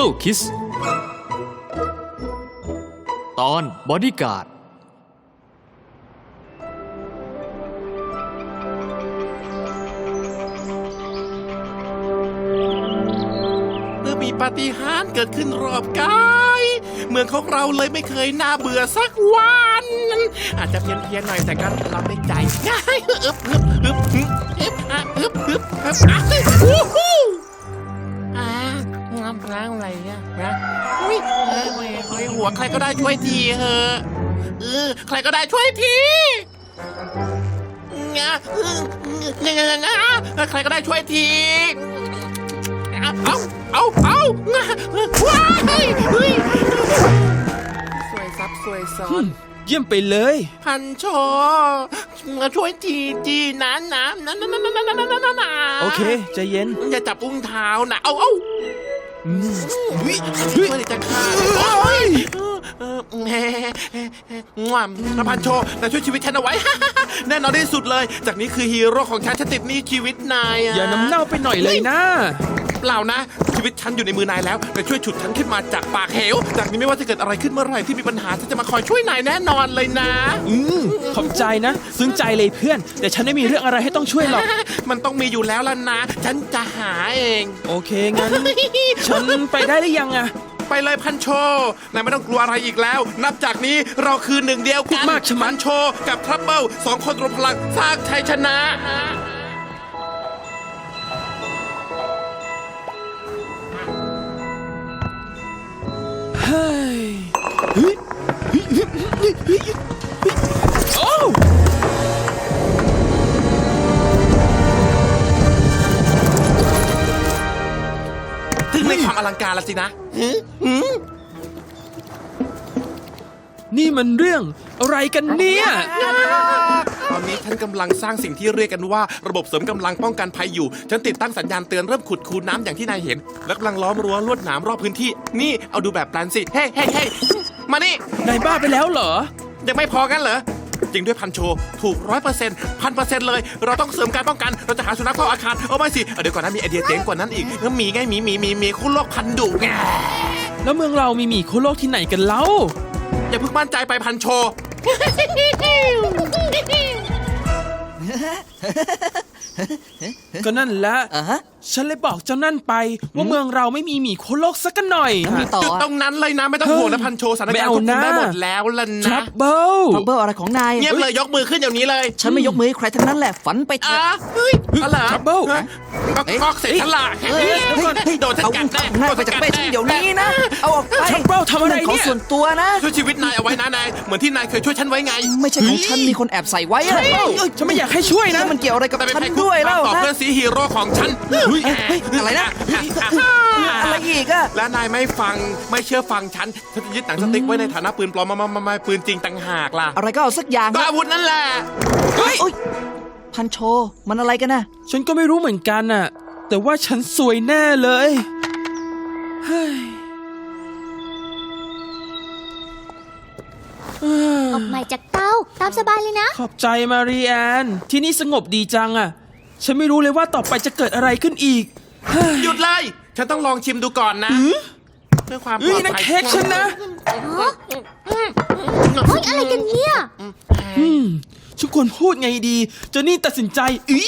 จิงเกิลคิสตอนบอดี้การ์ดเมื่อมีปาฏิหาริย์เกิดขึ้นรอบกายเมืองของเราเลยไม่เคยน่าเบื่อสักวัน อาจจะเพี้ยนเพียนๆหน่อยแต่ก็รับได้ใจง่ายอึบอึบอึบอึบอึบอะอึบอึบอึบอะวู้ฮู้อ่า ง้างอะไรเนี่ยนะอุ้ยเฮ้ยเฮ้ยเฮ้ยหัวใครก็ได้ช่วยทีเถอะเออใครก็ได้ช่วยทีงะเอองะงะงะงะใครก็ได้ช่วยทีเอาเอาเอาว้ายเฮ้ยสวยซับสวยซ้อนเยี่ยมไปเลย พันโชมาช่วยทีจีนะนะนะนะนะนะนะนะนะนะโอเคใจเย็นอย่าจับอุ้งเท้านะเอาเอา อืมวิช่วยจะฆ่าโอ้ยเออแหมงวมนะพันโชนายช่วยชีวิตฉันเอาไว้ แน่นอนที่สุดเลย จากนี้คือฮีโร่ของฉันฉันติดหนี้ชีวิตนายอะอย่าน้ำเน่าไปหน่อยเลยนะ เปล่านะ ชีวิตฉันอยู่ในมือนายแล้วแต่ช่วยฉุดฉันขึ้นมาจากปากเหว จากนี้ไม่ว่าจะเกิดอะไรขึ้นเมื่อไหร่ที่มีปัญหาฉันจะมาคอยช่วยนายแน่นอนเลยนะ อืมขอบใจนะ ซึ้งใจเลยเพื่อน แต่ฉันไม่มีเรื่องอะไรให้ต้องช่วยหรอก มันต้องมีอยู่แล้วล่ะนะ ฉันจะหาเอง โอเคงั้น ฉันไปได้หรือยังอะไปเลยพันโช นายไม่ต้องกลัวอะไรอีกแล้ว นับจากนี้เราคือหนึ่งเดียวกันพันโช กับทรัพเปิลสองคนรวมพลังสร้างชัยชนะ ถึงในความอลังการละสินะ นี่มันเรื่องอะไรกันเนี่ย ตอนนี้ฉันกำลังสร้างสิ่งที่เรียกกันว่าระบบเสริมกำลังป้องกันภัยอยู่ ฉันติดตั้งสัญญาณเตือนเริ่มขุดคูน้ำอย่างที่นายเห็น และกำลังล้อมรั้วลวดหนามรอบพื้นที่ นี่เอาดูแบบแปลนสิ เฮ้เฮ้เฮ้ มานี่นายบ้าไปแล้วเหรอ ยังไม่พอกันเหรอ จริงด้วยพันโชถูกร้อยเปอร์เซ็นต์พันเปอร์เซ็นต์เลย เราต้องเสริมการป้องกัน เราจะหาสุนัขเฝ้าอาคาร เอาไม่สิเอาเดี๋ยวก่อนนะมีไอเดียเจ๋งกว่านั้นอีกแล้วหมีไงหมีหมีหมีหมีคู่โลกพันดุไงแล้วเมืองเรามีหมีโคโลกที่ไหนกันเล่า อย่าเพิ่งมั่นใจไปพันโช ก็นั่นแหละ อะฮะ ฉันเลยบอกเจ้านั่นไป ว่าเมืองเราไม่มีหมีโคโลกสักหน่อยแล้วมีต่อจุดตรงนั้นเลยนะไม่ต้องห่วงนะพันโชสถานการณ์ควบคุมได้หมดแล้วล่ะทรันะพเบิลทับเบอร์อะไรของนายเงียบเลยยกมือขึ้นเดี๋ยวนี้เลย ฉันไม่ยกมือให้ใครทั้งนั้นแหละฝันไปเถอะอะเฮ้ยอะไรทรัพเบิลก็กอกเสร็จฉลาดเฮ้ยเฮ้ยเฮ้ยเฮ้ยโดนฉันเอากัอุ้ดงแน่ของนายไปจากแม่ฉันเดี๋ยวนี้นะเอาออกไปทรัพเบิลทำอะไรมัของเนี่ยส่วนตัวนะช่วยชีวิตนายเอาไว้นะนายเหมือนที่นายเคยช่วยฉันไว้ไง ไม่ใช่ของฉันมีคนแอบใส่ไว้อะเฮ้ยเอ้ยฉันไม่อยากให้ช่วยนะแล้วมันเกี่ยวอะไรกับแต่เป็นฉันภัยคุกด้วยคามเล่าต่อนะเพื่อนซีฮีโร่ของฉันเฮ้ยเฮ้ยอะไรนะอะไรอีกอะและนายไม่ฟังไม่เชื่อฟังฉันฉันจะยึดหนังสติ๊กไว้ในฐานะปืนปลอมมามามามาปืนจริงต่างหากล่ะอะไรก็เอาสักอย่างก็นะอาวุธนั่นแหละเฮ้ย โอ๊ยพันโช มันอะไรกันนะฉันก็ไม่รู้เหมือนกันน่ะ แต่ว่าฉันสวยแน่เลยเฮ้ยเอ้อออกใหม่จากเต้าตามสบายเลยนะ ขอบใจมารีแอน ที่นี่สงบดีจังอะ ฉันไม่รู้เลยว่าต่อไปจะเกิดอะไรขึ้นอีกเฮ้ยหยุดเลย ฉันต้องลองชิมดูก่อนนะเพื่อความปเอ้ลยอดนั่นภัยเค้กฉันนะ เฮ้ยอะไรกันเนี่ยอืมฉันควรพูดไงดีเจนนี่ตัดสินใจอี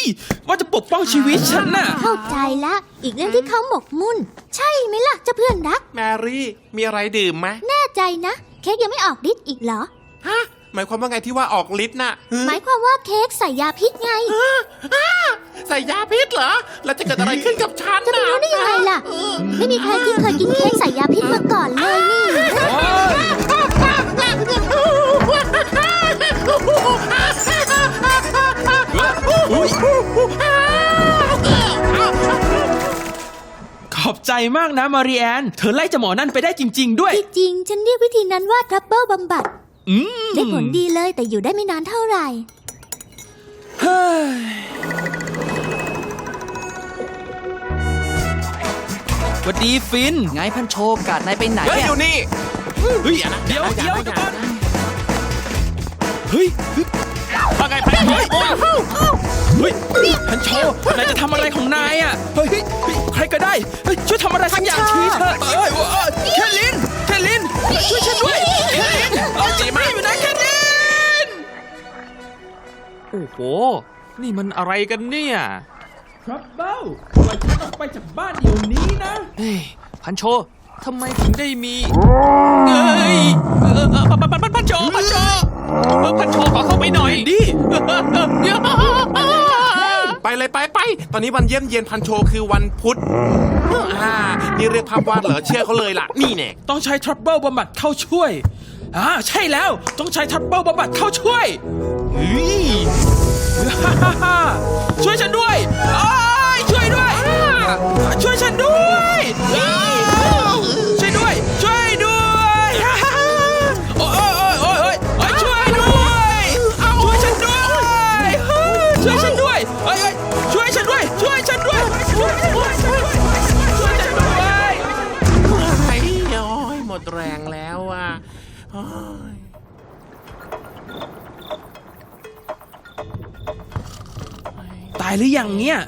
ว่าจะปกป้องชีวิตฉันน่ะ เข้าใจละอีกเรื่องที่เขาหมกมุ่น ใช่ไหมล่ะเจ้าเพื่อนรัก แมรี่มีอะไรดื่มไหมแน่ใจนะ เค้กยังไม่ออกฤทธิ์อีกเหรอ ฮะ หมายความว่าไงที่ว่าออกฤทธิ์น่ะหมายความว่าเค้กใส่ยาพิษไงใส่ยาพิษเหรอ แล้วจะเกิดอะไรขึ้นกับฉันจะไปรู้ได้ยังไงล่ะ ไม่มีใครที่เคยกินเค้กใส่ยาพิษมาก่อนเลยนี่ขอบใจมากนะมารีแอน เธอไล่เจาหมอนั่นไปได้จริง ๆ ด้วย ที่จริง ฉันเรียกวิธีนั้นว่าทรัพเปิลบำบัด อืม ได้ผลดีเลยแต่อยู่ได้ไม่นานเท่าไหร่ เฮ้ย หวัดดีฟิน ไงพันโชกาดนายไปไหนเฮ้ยอะอยู่นี่เฮ้ยอย่านะเดี๋ยวอานะเดี๋ยวอาเดี๋ยวนะก่อนเฮ้ยเฮ้ยว่าไงพันโชเฮ้ยพันโชนายจะทำอะไรของนายอะเฮ้ยเฮ้ยเฮ้ยใครก็ได้เฮ้ยช่วยทำอะไรสักอย่างทีเถอะเอ้ยเอ้ยแคทลินแคทลินช่วยฉันด้วยแคทลินเอาจีมาอยู่นะแคทลินโอ้โหนี่มันอะไรกันเนี่ย ครับเบ้าปล่อยฉันออกไปจากบ้านเดี๋ยวนี้นะ เฮ้ยพันโชทำไมถึงได้มีเอ้ยเออเออพันพันพันพันโชพันโชเออพันโชขอเข้าไปหน่อยดิไปเลยไปไป ตอนนี้วันเยี่ยมเยียนพันโชคือวันพุธอ่านี่เรียกภาพวาดเหรอเชื่อเขาเลยล่ะ นี่แน่ต้องใช้ทรัพเบิลบำบัดเข้าช่วยอ่าใช่แล้วต้องใช้ทรัพเบิลบำบัดเข้าช่วยเฮ้ยฮ่าฮ่าฮ่า ช่วยฉันด้วยอ้ายช่วยด้วยอ่าช่วยฉันด้วยายหรือยังเนี่ย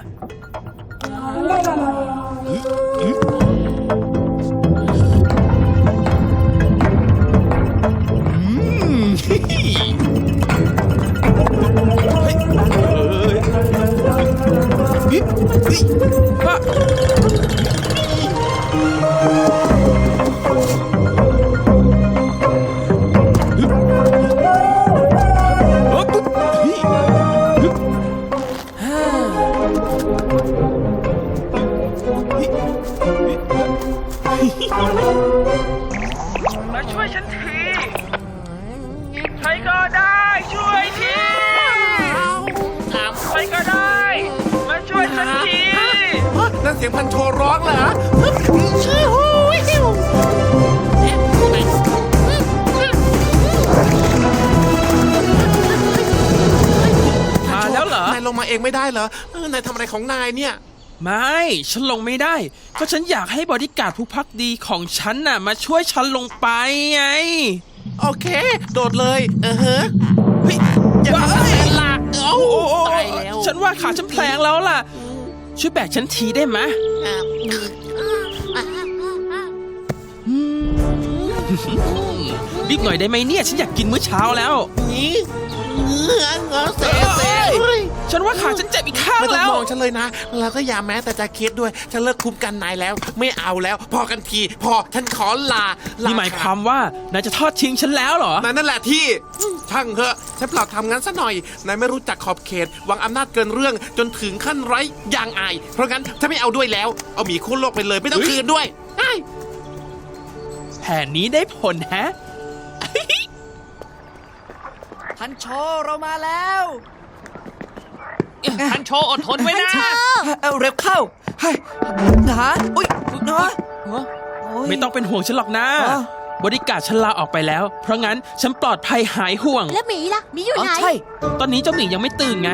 ันทีฮะนั่นเสียงพันโชร้องเหรอชื่อหูยมาแล้วเหรอ นายลงมาเองไม่ได้เหรอเออนายทำอะไรของนายเนี่ย ไม่ ฉันลงไม่ได้ ก็ฉันอยากให้บอดี้การ์ดผู้พักดีของฉันน่ะ มาช่วยฉันลงไปไง โอเค โดดเลย เออเฮ้ยเฮ้ยอย่าทำเอ้ยแผนละเอ้าโอ้โอ้ตายแล้ว ฉันว่าขาฉันแพลงแล้วล่ะ ช่วยแบกฉันทีได้ไหมอะรีบหน่อยได้ไหมเนี่ย ฉันอยากกินมื้อเช้าแล้ว นี่ ฉันว่าขาฉันเจ็บอีกข้างไม่ต้อแล้งว มองฉันเลยนะ แล้วก็อย่าแม้แต่จะคิดด้วย ฉันเลิกคุมกันนายแล้ว ไม่เอาแล้ว พอกันที พอฉันขอลาลานี่หมายความว่านายจะทอดทิ้งฉันแล้วเหรอนายนั่นแหละที่ช่างเถอะฉันเปล่าทำงั้นซะหน่อย นายไม่รู้จักขอบเขตวางอำนาจเกินเรื่องจนถึงขั้นไร้ยางอาย เพราะงั้นฉันไม่เอาด้วยแล้ว เอาหมีคู่โลกไปเลยไม่ต้องเฮ้ยคืนด้วยไอ้แผนนี้ได้ผลแฮะพันโชเรามาแล้ว พันโชอดทนไว้นะเอาเร็วเข้าเฮ้ยหาอุ้ยเนาะโยไม่ต้องเป็นห่วงฉันหรอกนะอ๋อบริการฉันลาออกไปแล้ว เพราะงั้นฉันปลอดภัยหายห่วง แล้วหมีล่ะหมีอยู่อ๋อไหน ใช่ ตอนนี้เจ้าหมียังไม่ตื่นไง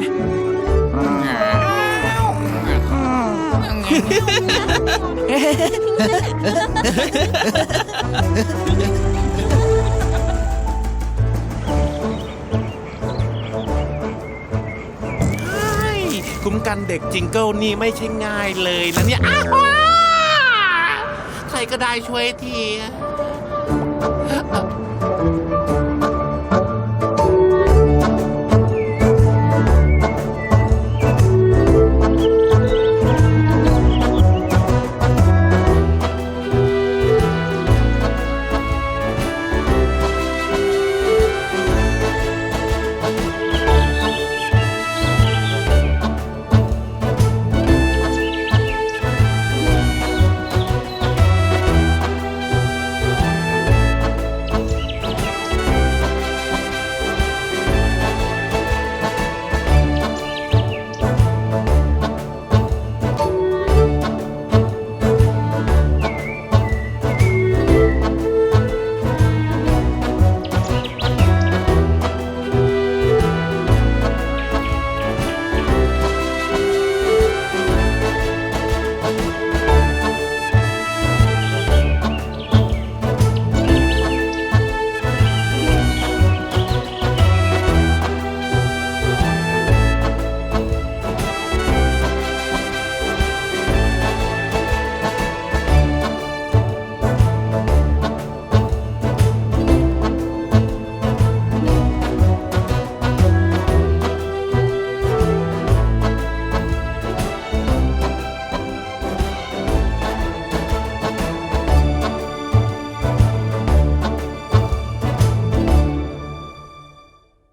คุ้มกันเด็กจิงเกิลนี่ไม่ใช่ง่ายเลยนะเนี่ยอ้าวใครก็ได้ช่วยที